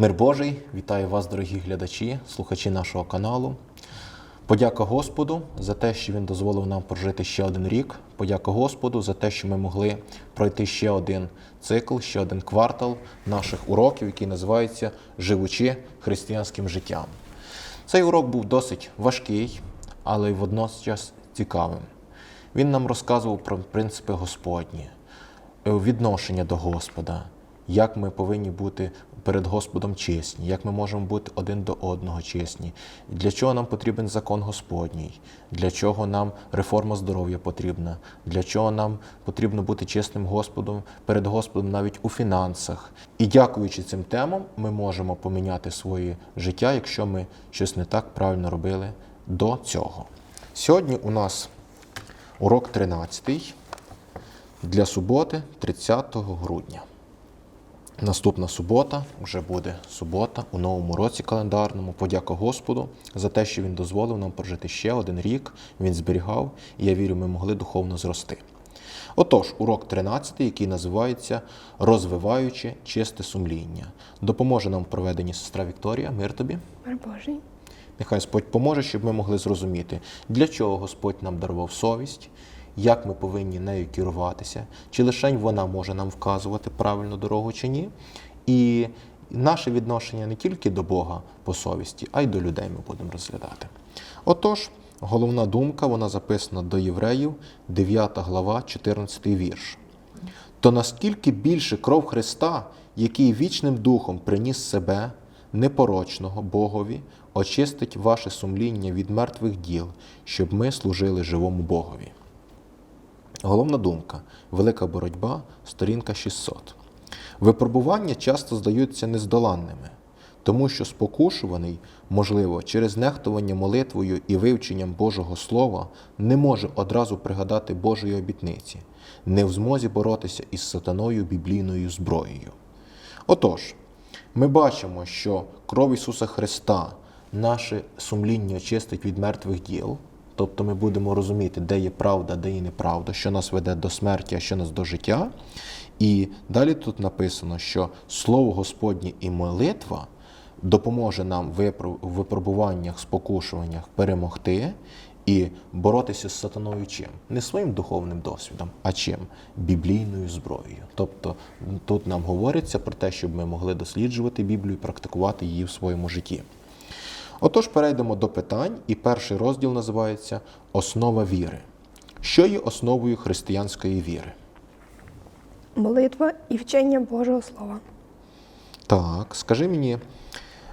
Мир Божий, вітаю вас, дорогі глядачі, слухачі нашого каналу. Подяка Господу за те, що Він дозволив нам прожити ще один рік. Подяка Господу за те, що ми могли пройти ще один цикл, ще один квартал наших уроків, який називається Живучи християнським життям. Цей урок був досить важкий, але й водночас цікавим. Він нам розказував про принципи Господні, е, відношення до Господа, як ми повинні бути перед Господом чесні, як ми можемо бути один до одного чесні, для чого нам потрібен закон Господній, для чого нам реформа здоров'я потрібна, для чого нам потрібно бути чесним Господом перед Господом навіть у фінансах. І дякуючи цим темам, ми можемо поміняти своє життя, якщо ми щось не так правильно робили до цього. Сьогодні у нас урок 13 для суботи, 30 грудня. Наступна субота вже буде субота у новому році календарному. Подяка Господу за те, що Він дозволив нам прожити ще один рік. Він зберігав, і я вірю, ми могли духовно зрости. Отож, урок 13, який називається Розвиваючи чисте сумління. Допоможе нам в проведенні сестра Вікторія. Мир тобі. Мир Божий. Нехай Господь поможе, щоб ми могли зрозуміти, для чого Господь нам дарував совість, як ми повинні нею керуватися, чи лише вона може нам вказувати правильну дорогу чи ні. І наше відношення не тільки до Бога по совісті, а й до людей ми будемо розглядати. Отож, головна думка, вона записана до євреїв, 9 глава, 14 вірш. То наскільки більше кров Христа, який вічним духом приніс себе, непорочного Богові, очистить ваше сумління від мертвих діл, щоб ми служили живому Богові. Головна думка велика боротьба, сторінка 600. Випробування часто здаються нездоланними, тому що спокушуваний, можливо, через нехтування молитвою і вивченням Божого Слова не може одразу пригадати Божої обітниці, не в змозі боротися із сатаною біблійною зброєю. Отож, ми бачимо, що кров Ісуса Христа наше сумління очистить від мертвих діл. Тобто ми будемо розуміти, де є правда, де є неправда, що нас веде до смерті, а що нас до життя. І далі тут написано, що Слово Господнє і молитва допоможе нам в випробуваннях, спокушуваннях перемогти і боротися з сатаною чим? Не своїм духовним досвідом, а чим? Біблійною зброєю. Тобто тут нам говориться про те, щоб ми могли досліджувати Біблію і практикувати її в своєму житті. Отож, перейдемо до питань, і перший розділ називається Основа віри. Що є основою християнської віри? Молитва і вчення Божого Слова. Так, скажи мені,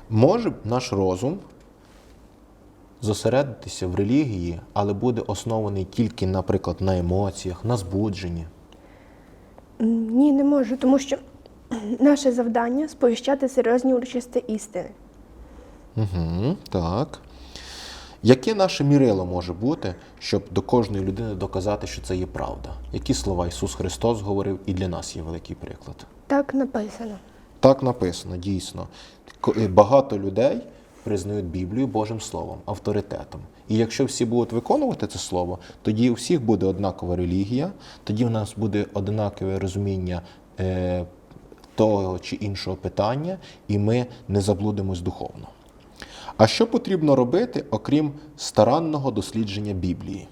може наш розум зосередитися в релігії, але буде оснований тільки, наприклад, на емоціях, на збудженні? Ні, не можу, тому що наше завдання сповіщати серйозні урочисті істини. Угу, так. Яке наше мірило може бути, щоб до кожної людини доказати, що це є правда? Які слова Ісус Христос говорив і для нас є великий приклад? Так написано. Так написано, дійсно. Е, Багато людей признають Біблію Божим Словом, авторитетом. І якщо всі будуть виконувати це слово, тоді у всіх буде однакова релігія, тоді в нас буде однакове розуміння е, того чи іншого питання, і ми не заблудимось духовно. А що потрібно робити, окрім старанного дослідження Біблії?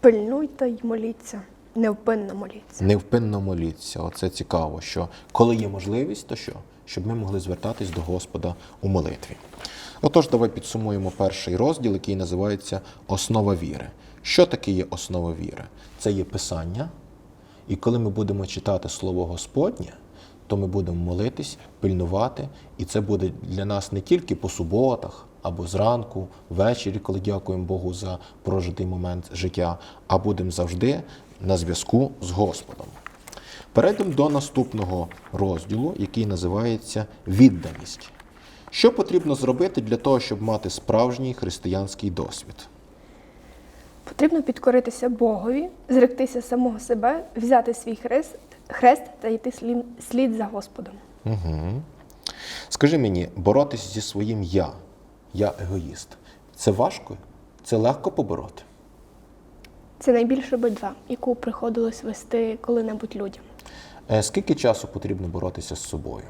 Пильнуйте й моліться. Невпинно моліться. Невпинно моліться. Оце цікаво, що коли є можливість, то що? Щоб ми могли звертатись до Господа у молитві. Отож, давай підсумуємо перший розділ, який називається Основа віри. Що таке є основа віри? Це є Писання. І коли ми будемо читати Слово Господнє, то ми будемо молитись, пильнувати, і це буде для нас не тільки по суботах або зранку, ввечері, коли дякуємо Богу за прожитий момент життя, а будемо завжди на зв'язку з Господом. Перейдемо до наступного розділу, який називається відданість. Що потрібно зробити для того, щоб мати справжній християнський досвід? Потрібно підкоритися Богові, зректися самого себе, взяти свій хрест, хрест та йти слід, слід за Господом. Угу. Скажи мені, боротися зі своїм я, я егоїст, це важко? Це легко побороти? Це найбільша битва, яку приходилось вести коли-небудь людям. Е, Скільки часу потрібно боротися з собою?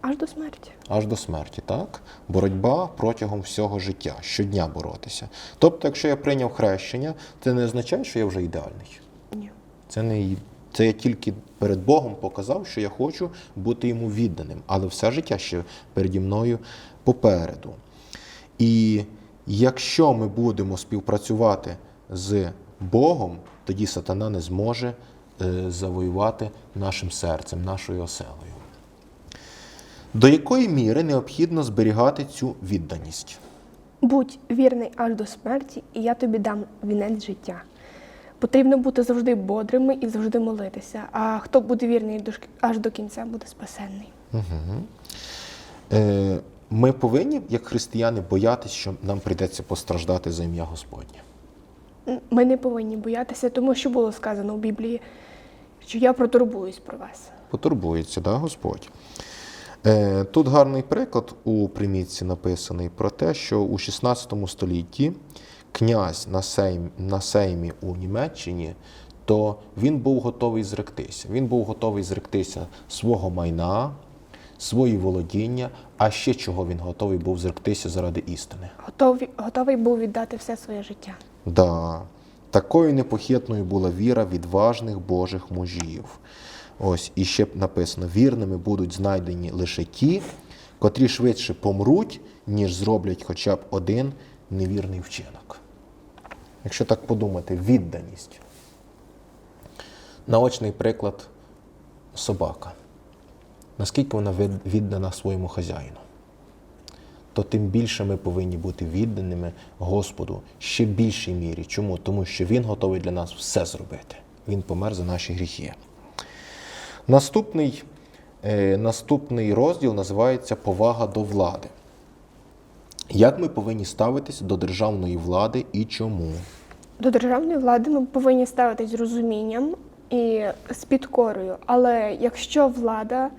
Аж до смерті. аж до смерті, так? Боротьба протягом всього життя, щодня боротися. Тобто, якщо я прийняв хрещення, це не означає, що я вже ідеальний. Ні. Це не це я тільки перед Богом показав, що я хочу бути йому відданим, але все життя ще переді мною попереду. І якщо ми будемо співпрацювати з Богом, тоді сатана не зможе е, завоювати нашим серцем, нашою оселою. До якої міри необхідно зберігати цю відданість? Будь вірний аж до смерті, і я тобі дам вінець життя. Потрібно бути завжди бодрими і завжди молитися. А хто буде вірний аж до кінця, буде спасенний. Е, Ми повинні, як християни, боятися, що нам прийдеться постраждати за ім'я Господнє. Ми не повинні боятися, тому що було сказано в Біблії, що я протурбуюсь про вас. Потурбується, да, Господь. Е, Тут гарний приклад у примітці написаний про те, що у 16 столітті князь на, сейм, на сеймі у Німеччині, то він був готовий зректися. Він був готовий зректися свого майна, свої володіння, а ще чого він готовий був зректися заради істини. Готовий, готовий був віддати все своє життя. Да. Такою непохитною була віра відважних Божих мужів. Ось і ще написано: вірними будуть знайдені лише ті, котрі швидше помруть, ніж зроблять хоча б один невірний вчинок. Якщо так подумати, відданість. Наочний приклад собака. Наскільки вона віддана своєму хазяїну? то тим більше ми повинні бути відданими Господу ще більшій мірі. Чому? Тому що Він готовий для нас все зробити. Він помер за наші гріхи. Наступний, е, наступний розділ називається Повага до влади. Як ми повинні ставитись до державної влади і чому? До державної влади ми повинні ставитись з розумінням і з підкорою. Але якщо влада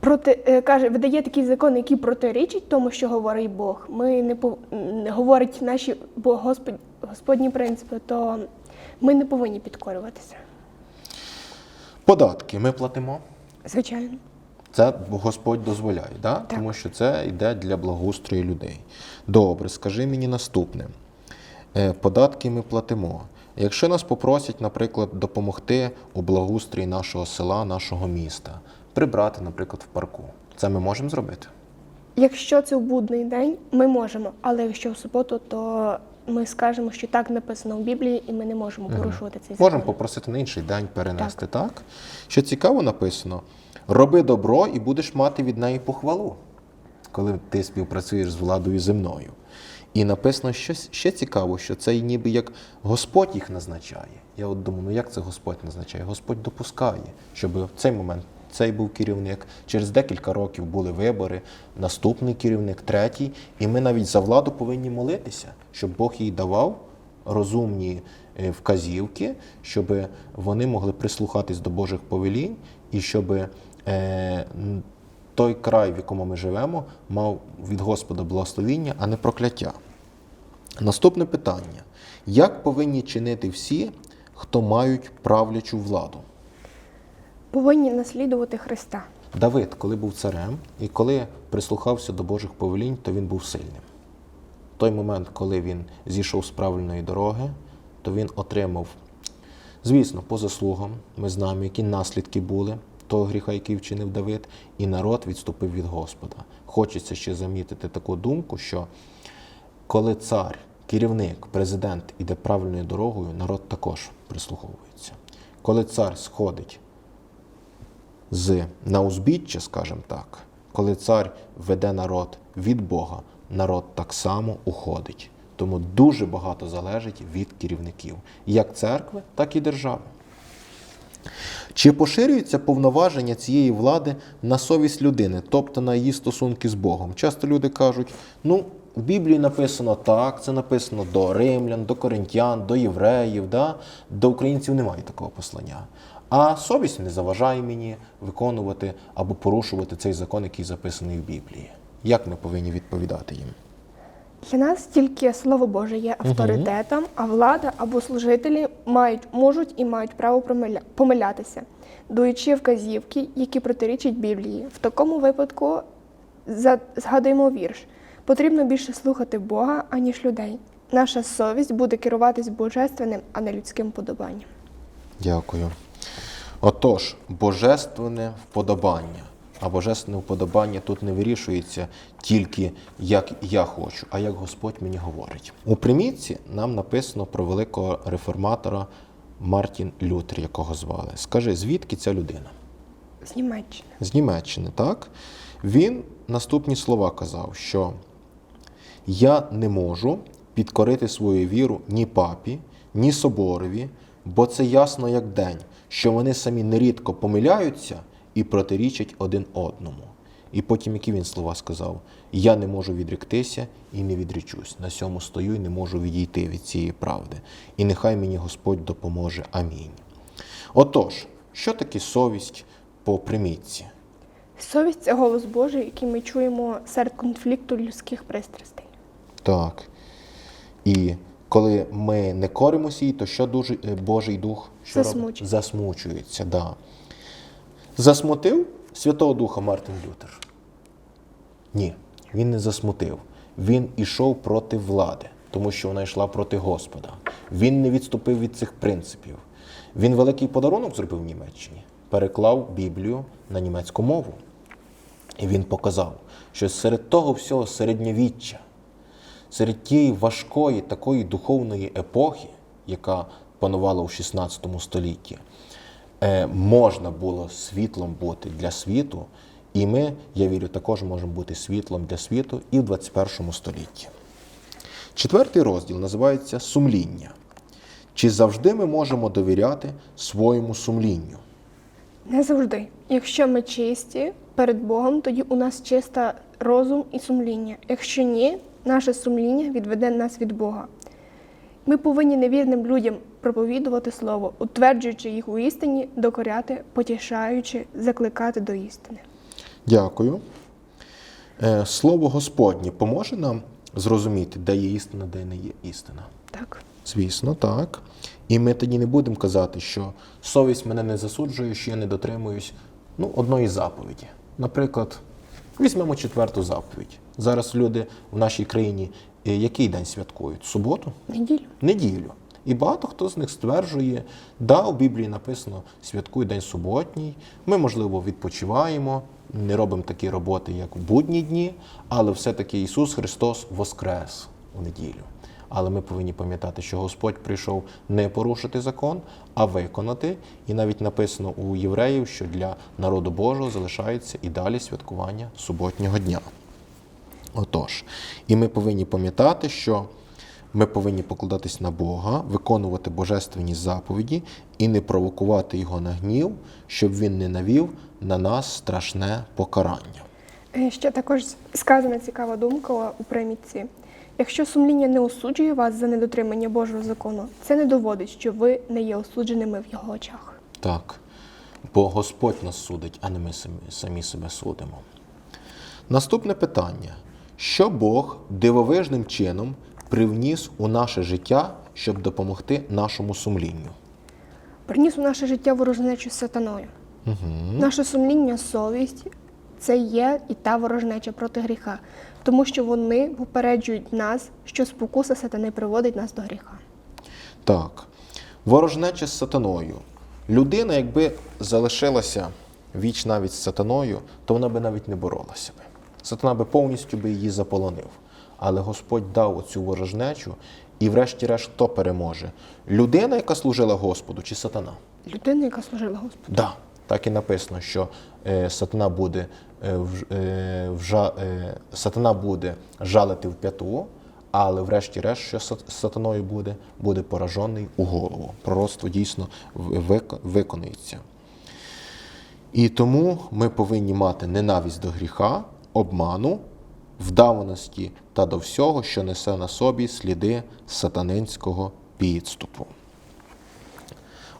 проти е, каже, видає такий закон, який протирічить тому, що говорить Бог, ми не пов... не говорить наші Бо- Господь... Господні принципи, то ми не повинні підкорюватися. Податки ми платимо. Звичайно. Це Господь дозволяє, да? Так. тому що це йде для благоустрою людей. Добре, скажи мені наступне. Е, Податки ми платимо. Якщо нас попросять, наприклад, допомогти у благоустрої нашого села, нашого міста, прибрати, наприклад, в парку, це ми можемо зробити? Якщо це в будний день, ми можемо, але якщо в суботу, то ми скажемо, що так написано в Біблії, і ми не можемо порушувати цей закон. Можемо попросити на інший день перенести, так? Що цікаво написано: роби добро і будеш мати від неї похвалу, коли ти співпрацюєш з владою земною. І написано що ще цікаво, що це ніби як Господь їх назначає. Я от думаю, ну як це Господь назначає? Господь допускає, щоб в цей момент цей був керівник. Через декілька років були вибори, наступний керівник, третій. І ми навіть за владу повинні молитися, щоб Бог їй давав розумні е, вказівки, щоб вони могли прислухатись до Божих повелінь і щоб той край, в якому ми живемо, мав від Господа благословіння, а не прокляття. Наступне питання: як повинні чинити всі, хто мають правлячу владу? Повинні наслідувати Христа. Давид, коли був царем і коли прислухався до Божих повелінь, то він був сильним. В той момент, коли він зійшов з правильної дороги, то він отримав, звісно, по заслугам. Ми знаємо, які наслідки були того гріха, який вчинив Давид, і народ відступив від Господа. Хочеться ще замітити таку думку, що коли цар, керівник, президент іде правильною дорогою, народ також прислуховується. Коли цар сходить з на узбіччя, скажімо так, коли цар веде народ від Бога, народ так само уходить. Тому дуже багато залежить від керівників, як церкви, так і держави. Чи поширюються повноваження цієї влади на совість людини, тобто на її стосунки з Богом? Часто люди кажуть: ну, в Біблії написано так, це написано до римлян, до коринтян, до євреїв, да? до українців немає такого послання. А совість не заважає мені виконувати або порушувати цей закон, який записаний в Біблії. Як ми повинні відповідати їм? Для нас тільки слово Боже є авторитетом, а влада або служителі мають, можуть і мають право помилятися, даючи вказівки, які протирічать Біблії. В такому випадку за- згадуємо вірш. Потрібно більше слухати Бога, аніж людей. Наша совість буде керуватись божественним, а не людським подобанням. Дякую. Отож, божественне вподобання. А божественне вподобання тут не вирішується тільки як я хочу, а як Господь мені говорить. У примітці нам написано про великого реформатора Мартін Лютер, якого звали. Скажи, звідки ця людина? З Німеччини. З Німеччини, так? Він наступні слова казав, що я не можу підкорити свою віру ні папі, ні соборові, бо це ясно як день, що вони самі нерідко помиляються і протирічать один одному. І потім, які він слова сказав: Я не можу відректися і не відречусь. На сьому стою і не можу відійти від цієї правди. І нехай мені Господь допоможе. Амінь. Отож, що таке совість по примітці? Совість це голос Божий, який ми чуємо серед конфлікту людських пристрастей. Так. І коли ми не коримося їй, то що дуже е, Божий Дух що робить? Засмучується? Да. Засмутив Святого Духа Мартин Лютер? Ні, він не засмутив. Він ішов проти влади, тому що вона йшла проти Господа. Він не відступив від цих принципів. Він великий подарунок зробив в Німеччині, переклав Біблію на німецьку мову. І він показав, що серед того всього середньовіччя, серед тієї важкої такої духовної епохи, яка панувала у 16 столітті, можна було світлом бути для світу, і ми, я вірю, також можемо бути світлом для світу і в 21 столітті. Четвертий розділ називається Сумління. Чи завжди ми можемо довіряти своєму сумлінню? Не завжди. Якщо ми чисті перед Богом, тоді у нас чиста розум і сумління. Якщо ні, наше сумління відведе нас від Бога. Ми повинні невірним людям проповідувати слово, утверджуючи їх у істині, докоряти, потішаючи, закликати до істини. Дякую. Е, Слово Господнє поможе нам зрозуміти, де є істина, де не є істина. Так. Звісно, так. І ми тоді не будемо казати, що совість мене не засуджує, що я не дотримуюсь ну, одної заповіді. Наприклад, візьмемо четверту заповідь. Зараз люди в нашій країні е, який день святкують? Суботу? Неділю. неділю. І багато хто з них стверджує, да, у Біблії написано святкуй день суботній. Ми, можливо, відпочиваємо, не робимо такі роботи, як в будні дні, але все-таки Ісус Христос воскрес у неділю. Але ми повинні пам'ятати, що Господь прийшов не порушити закон, а виконати. І навіть написано у євреїв, що для народу Божого залишається і далі святкування суботнього дня. Отож, і ми повинні пам'ятати, що ми повинні покладатись на Бога, виконувати божественні заповіді і не провокувати його на гнів, щоб він не навів на нас страшне покарання. Е, Ще також сказана цікава думка у примітці. Якщо сумління не осуджує вас за недотримання Божого закону, це не доводить, що ви не є осудженими в його очах. Так, бо Господь нас судить, а не ми самі, самі себе судимо. Наступне питання: що Бог дивовижним чином привніс у наше життя, щоб допомогти нашому сумлінню? Приніс у наше життя ворожнечу з сатаною. Угу. Наше сумління, совість це є і та ворожнеча проти гріха, тому що вони попереджують нас, що спокуса сатани приводить нас до гріха. Так, ворожнеча з сатаною. Людина, якби залишилася віч навіть з сатаною, то вона би навіть не боролася би. Сатана би повністю би її заполонив. Але Господь дав оцю ворожнечу, і врешті-решт хто переможе? Людина, яка служила Господу, чи сатана? Людина, яка служила Господу. Да, так і написано, що е, сатана буде е, вж- е, е, сатана буде жалити в п'яту, але врешті-решт, що сатаною буде, буде поражений у голову. Пророцтво дійсно виконується. І тому ми повинні мати ненависть до гріха, обману, вдаваності та до всього, що несе на собі сліди сатанинського підступу.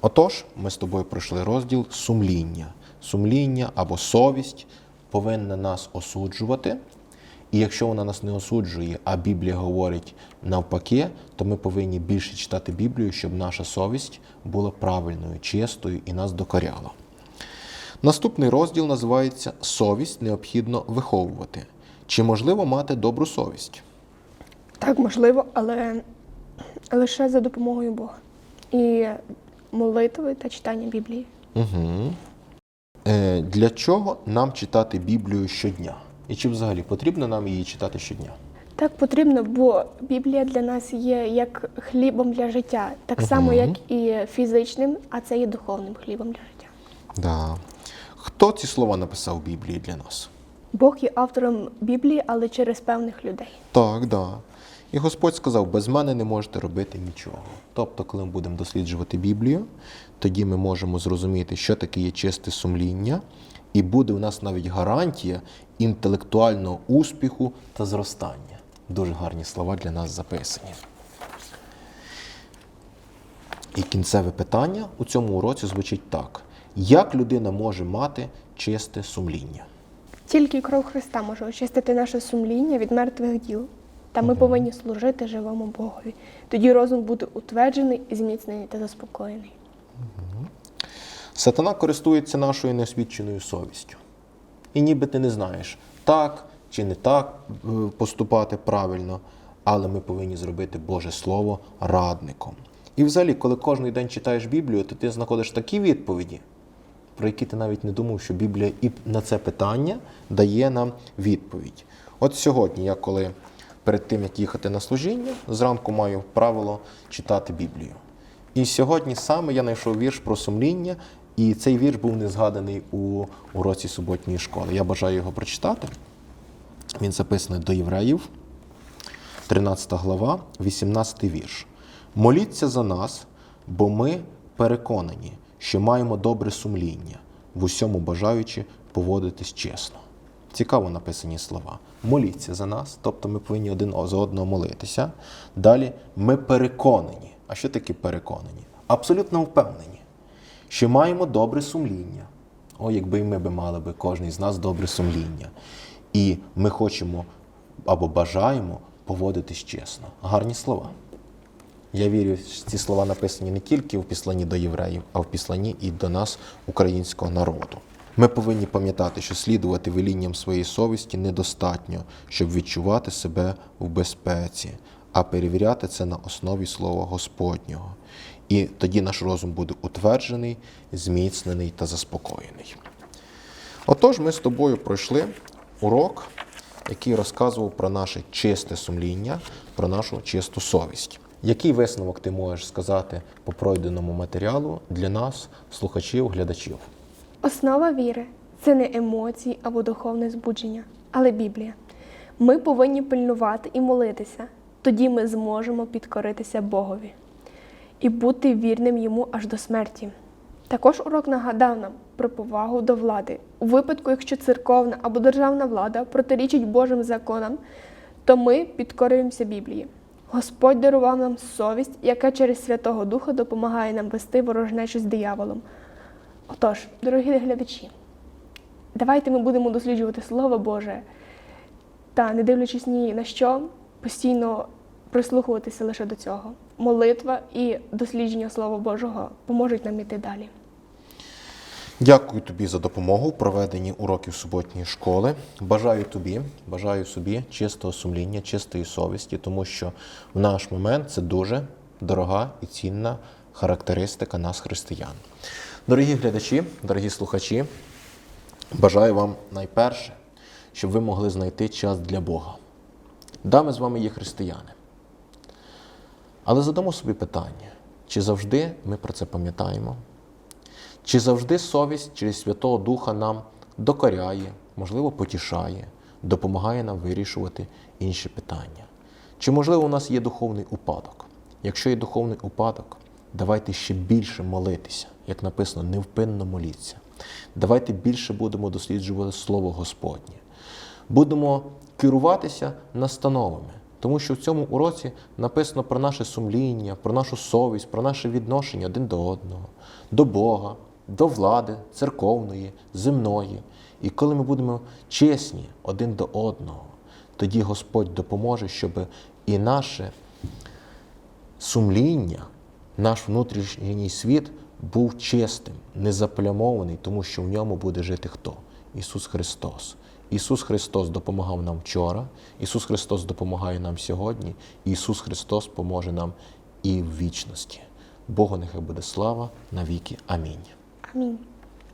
Отож, ми з тобою пройшли розділ сумління. Сумління або совість повинна нас осуджувати. І якщо вона нас не осуджує, а Біблія говорить навпаки, то ми повинні більше читати Біблію, щоб наша совість була правильною, чистою і нас докоряла. Наступний розділ називається Совість необхідно виховувати. Чи можливо мати добру совість? Так, можливо, але лише за допомогою Бога. І молитви та читання Біблії. Угу. Е, для чого нам читати Біблію щодня? І чи взагалі потрібно нам її читати щодня? Так потрібно, бо Біблія для нас є як хлібом для життя, так само, як і фізичним, а це є духовним хлібом для життя. Да. Хто ці слова написав в Біблії для нас? Бог є автором Біблії, але через певних людей. Так, да. І Господь сказав: без мене не можете робити нічого. Тобто, коли ми будемо досліджувати Біблію, тоді ми можемо зрозуміти, що таке є чисте сумління, і буде у нас навіть гарантія інтелектуального успіху та зростання. Дуже гарні слова для нас записані. І кінцеве питання у цьому уроці звучить так: як людина може мати чисте сумління? Тільки кров Христа може очистити наше сумління від мертвих діл. Та ми повинні служити живому Богові. Тоді розум буде утверджений, зміцнений та заспокоєний. Сатана користується нашою неосвідченою совістю. І ніби ти не знаєш, так чи не так е, поступати правильно, але ми повинні зробити Боже Слово радником. І взагалі, коли кожен день читаєш Біблію, то ти знаходиш такі відповіді, про які ти навіть не думав, що Біблія і на це питання дає нам відповідь. От сьогодні я коли перед тим, як їхати на служіння, зранку маю правило читати Біблію. І сьогодні саме я знайшов вірш про сумління, і цей вірш був не згаданий у уроці суботньої школи. Я бажаю його прочитати. Він записаний до євреїв, 13 глава, 18 вірш. Моліться за нас, бо ми переконані, що маємо добре сумління, в усьому бажаючи поводитись чесно. Цікаво написані слова. Моліться за нас, тобто ми повинні один за одного молитися. Далі ми переконані. А що таке переконані? Абсолютно впевнені, що маємо добре сумління. О, якби і ми би мали би кожен з нас добре сумління. І ми хочемо або бажаємо поводитись чесно. Гарні слова. Я вірю, ці слова написані не тільки в післанні до євреїв, а в післанні і до нас, українського народу. Ми повинні пам'ятати, що слідувати велінням своєї совісті недостатньо, щоб відчувати себе в безпеці, а перевіряти це на основі слова Господнього. І тоді наш розум буде утверджений, зміцнений та заспокоєний. Отож, ми з тобою пройшли урок, який розказував про наше чисте сумління, про нашу чисту совість. Який висновок ти можеш сказати по пройденому матеріалу для нас, слухачів, глядачів? Основа віри це не емоції або духовне збудження, але Біблія. Ми повинні пильнувати і молитися. Тоді ми зможемо підкоритися Богові і бути вірним йому аж до смерті. Також урок нагадав нам про повагу до влади. У випадку, якщо церковна або державна влада протирічить Божим законам, то ми підкорюємося Біблії. Господь дарував нам совість, яка через Святого Духа допомагає нам вести ворожнечу з дияволом. Отож, дорогі глядачі, давайте ми будемо досліджувати Слово Боже та, не дивлячись ні на що, постійно прислухуватися лише до цього. Молитва і дослідження Слова Божого поможуть нам іти далі. Дякую тобі за допомогу в проведенні уроків суботньої школи. Бажаю тобі, бажаю собі чистого сумління, чистої совісті, тому що в наш момент це дуже дорога і цінна характеристика нас, християн. Дорогі глядачі, дорогі слухачі, бажаю вам найперше, щоб ви могли знайти час для Бога. Да, ми з вами є християни. Але задамо собі питання, чи завжди ми про це пам'ятаємо? Чи завжди совість через Святого Духа нам докоряє, можливо, потішає, допомагає нам вирішувати інші питання? Чи, можливо, у нас є духовний упадок? Якщо є духовний упадок, давайте ще більше молитися, як написано, невпинно моліться. Давайте більше будемо досліджувати Слово Господнє. Будемо керуватися настановами. Тому що в цьому уроці написано про наше сумління, про нашу совість, про наше відношення один до одного, до Бога, до влади церковної, земної. І коли ми будемо чесні один до одного, тоді Господь допоможе, щоб і наше сумління, наш внутрішній світ був чистим, незаплямований, тому що в ньому буде жити хто? Ісус Христос. Ісус Христос допомагав нам вчора, Ісус Христос допомагає нам сьогодні, Ісус Христос поможе нам і в вічності. Богу нехай буде слава навіки. Амінь. Амінь.